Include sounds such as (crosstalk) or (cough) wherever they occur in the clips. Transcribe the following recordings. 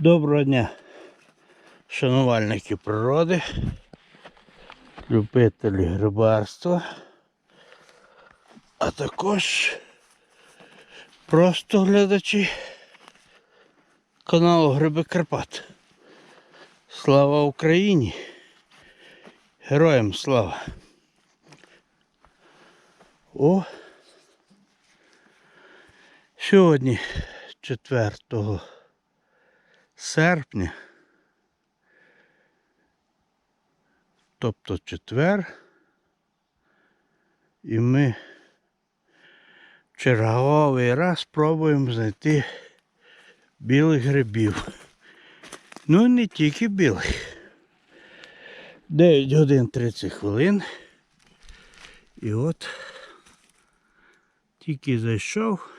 Доброго дня, шанувальники природи, любителі грибарства, а також просто глядачі каналу Гриби Карпат. Слава Україні! Героям слава! О! Сьогодні 4 серпня, тобто четвер, і ми в черговий раз пробуємо знайти білих грибів. Ну не тільки білих. 9 годин 30 хвилин. І от тільки зайшов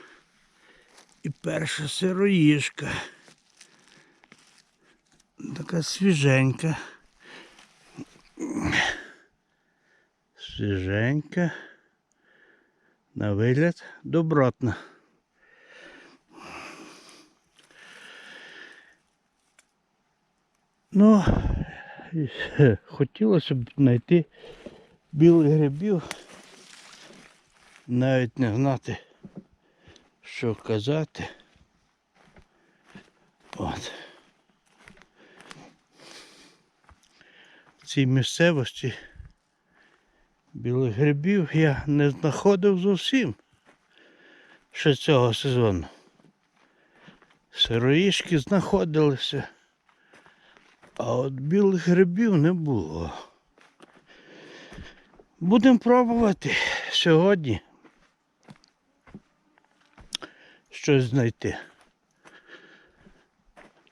і перша сироїжка. Така свіженька. Свіженька. На вигляд добротна. Ну, (laughs) хотілося б знайти білих грибів. Навіть не знати, що казати. От. Цій місцевості білих грибів я не знаходив зовсім ще цього сезону. Сироїшки знаходилися, а от білих грибів не було. Будемо пробувати сьогодні щось знайти.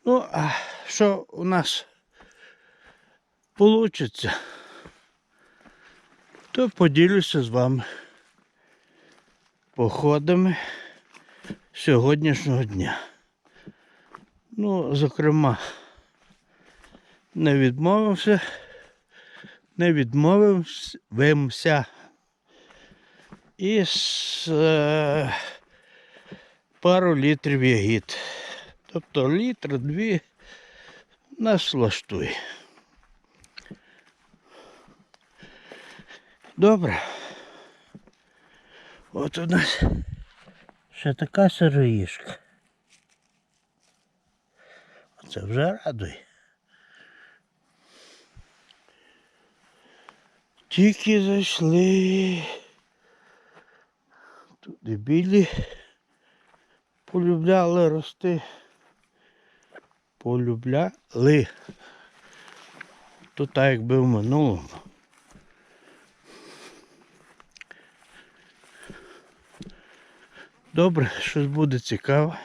Ну, а що у нас вийде, то поділюся з вами походами сьогоднішнього дня. Ну, зокрема, не відмовився, не відмовився із е, пару літрів ягід. Тобто літр, дві нас влаштує. Добре. От у нас ще така сироїшка. Це вже радує. Тільки зайшли. Туди білі полюбляли рости. Полюбляли. То так якби в минулому. Добре, щось буде цікаве.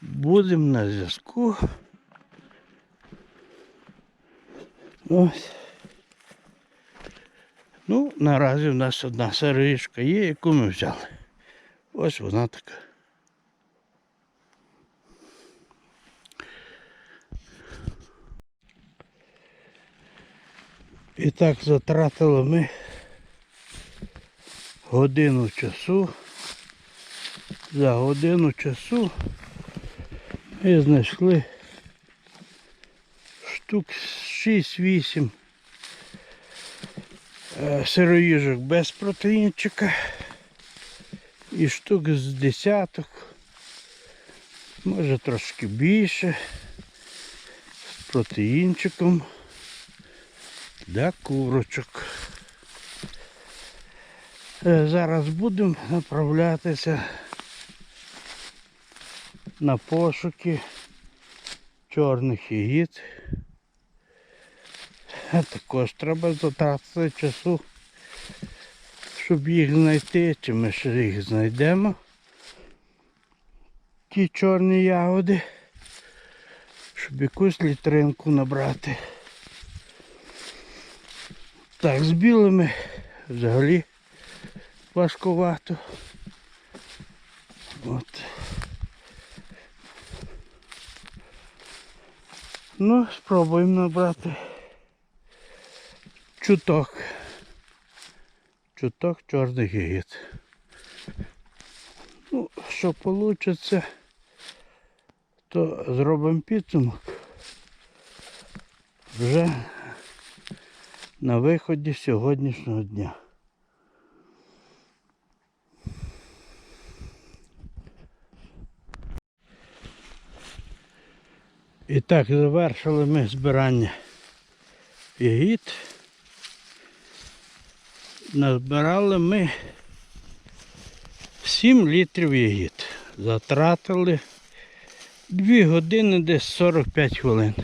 Будемо на зв'язку. Ну, наразі в нас одна сиришка є, яку ми взяли. Ось вона така. І так затратили ми годину часу. За годину часу ми знайшли штук 6-8 е, сироїжок без протеїнчика і штук з десяток, може трошки більше, з протеїнчиком для курочок. Е, Зараз будемо направлятися на пошуки чорних ягід. Також треба затратити часу, щоб їх знайти, чи ми ще їх знайдемо. Ті чорні ягоди, щоб якусь літринку набрати. Так, з білими взагалі важкувато. От. Ну, спробуємо набрати чуток. Чуток чорних ягід. Ну, що вийде, то зробимо підсумок. Вже на виході сьогоднішнього дня. І так, завершили ми збирання ягід. Назбирали ми 7 літрів ягід. Затратили 2 години десь 45 хвилин.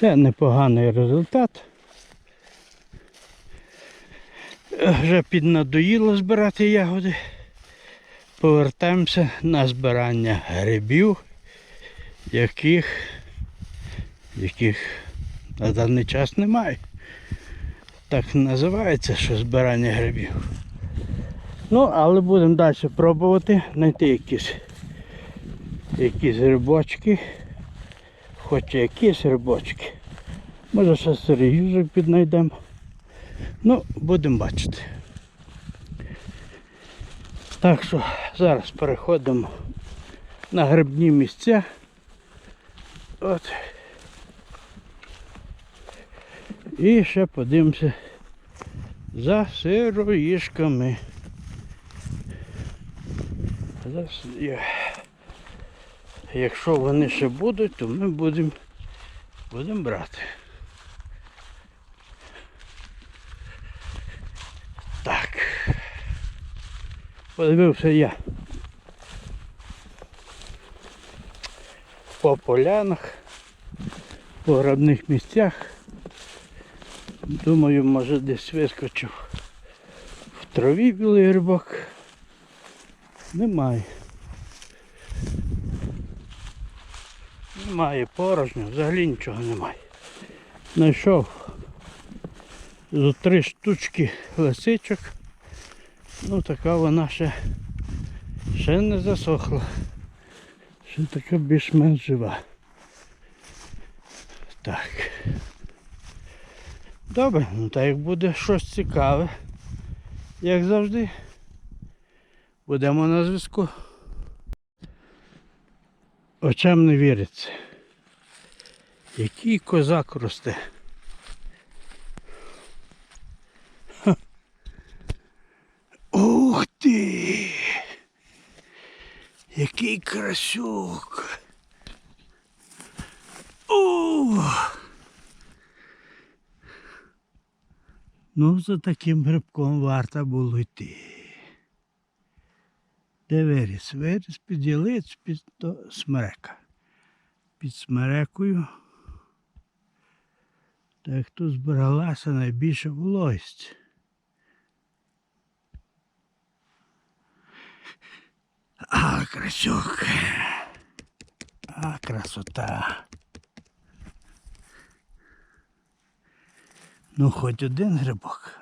Це непоганий результат. Вже піднадоїло збирати ягоди. Повертаємося на збирання грибів, яких, яких на даний час немає. Так називається, що збирання грибів. Ну, але будемо далі пробувати знайти якісь, якісь грибочки. Хоч якісь грибочки. Може ще серйозок піднайдемо. Ну, будемо бачити. Так що зараз переходимо на грибні місця. От. І ще подивимося за сироїшками. Якщо вони ще будуть, то ми будемо будемо брати. Так. Подивився я по полянах, по грабних місцях. Думаю, може десь вискочив в траві білий грибок. Немає. Немає порожньо, взагалі нічого немає. Знайшов зо три штучки лисичок. Ну така вона ще, ще не засохла. Ще така більш-менш жива. Так. Добре, ну так як буде щось цікаве, як завжди, будемо на зв'язку. Очам не віриться. Який козак росте. Який красюк! Ух! Ну, за таким грибком варто було йти. Де виріс? Виріс під ялиць, під то смерека. Під смерекою. Так тут збиралася найбільша вологість. А, красюк. А, красота. Ну, хоч один грибок.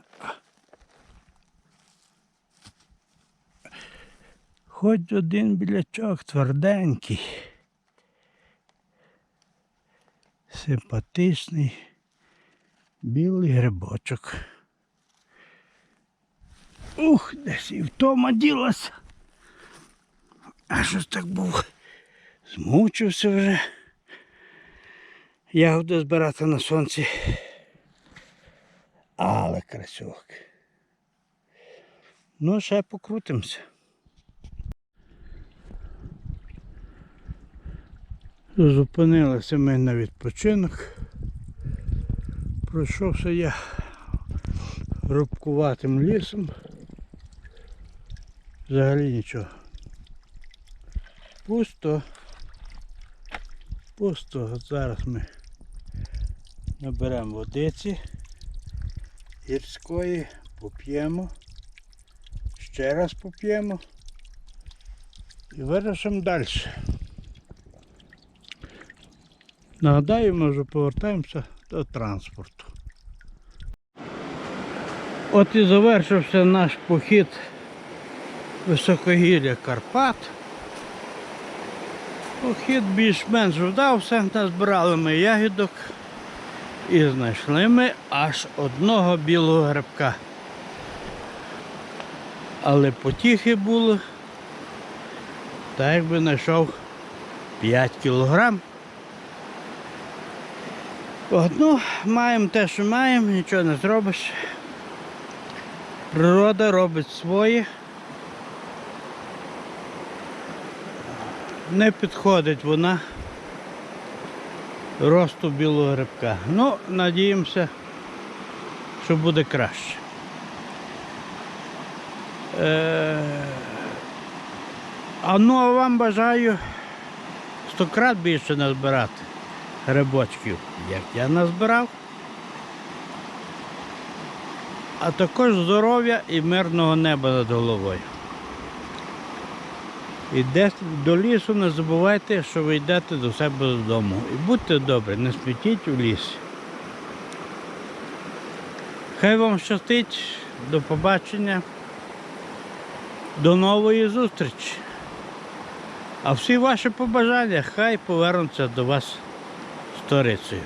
Хоч один білячок тверденький. Симпатичний білий грибочок. Ух, десь і втома ділася. А щось так був. Змучився вже. Ягоди збирати на сонці. Але красюк. Ну, ще покрутимося. Зупинилися ми на відпочинок. Пройшовся я рубкуватим лісом. Взагалі нічого. Пусто. Пусто. Зараз ми наберемо водиці гірської, поп'ємо. Ще раз поп'ємо. І вирушимо далі. Нагадаю, ми вже повертаємося до транспорту. От і завершився наш похід високогір'я Карпат. Похід більш-менш вдався, назбирали ми ягідок і знайшли ми аж одного білого грибка. Але потіхи було, так якби знайшов 5 кілограм. От, маємо те, що маємо, нічого не зробиш. Природа робить своє. Не підходить вона росту білого грибка. Ну, надіємося, що буде краще. Е, а ну а вам бажаю стократ більше назбирати грибочків, як я назбирав. А також здоров'я і мирного неба над головою. Ідете до лісу, не забувайте, що ви йдете до себе додому. І будьте добрі, не смітіть у лісі. Хай вам щастить, до побачення, до нової зустрічі. А всі ваші побажання хай повернуться до вас сторицею.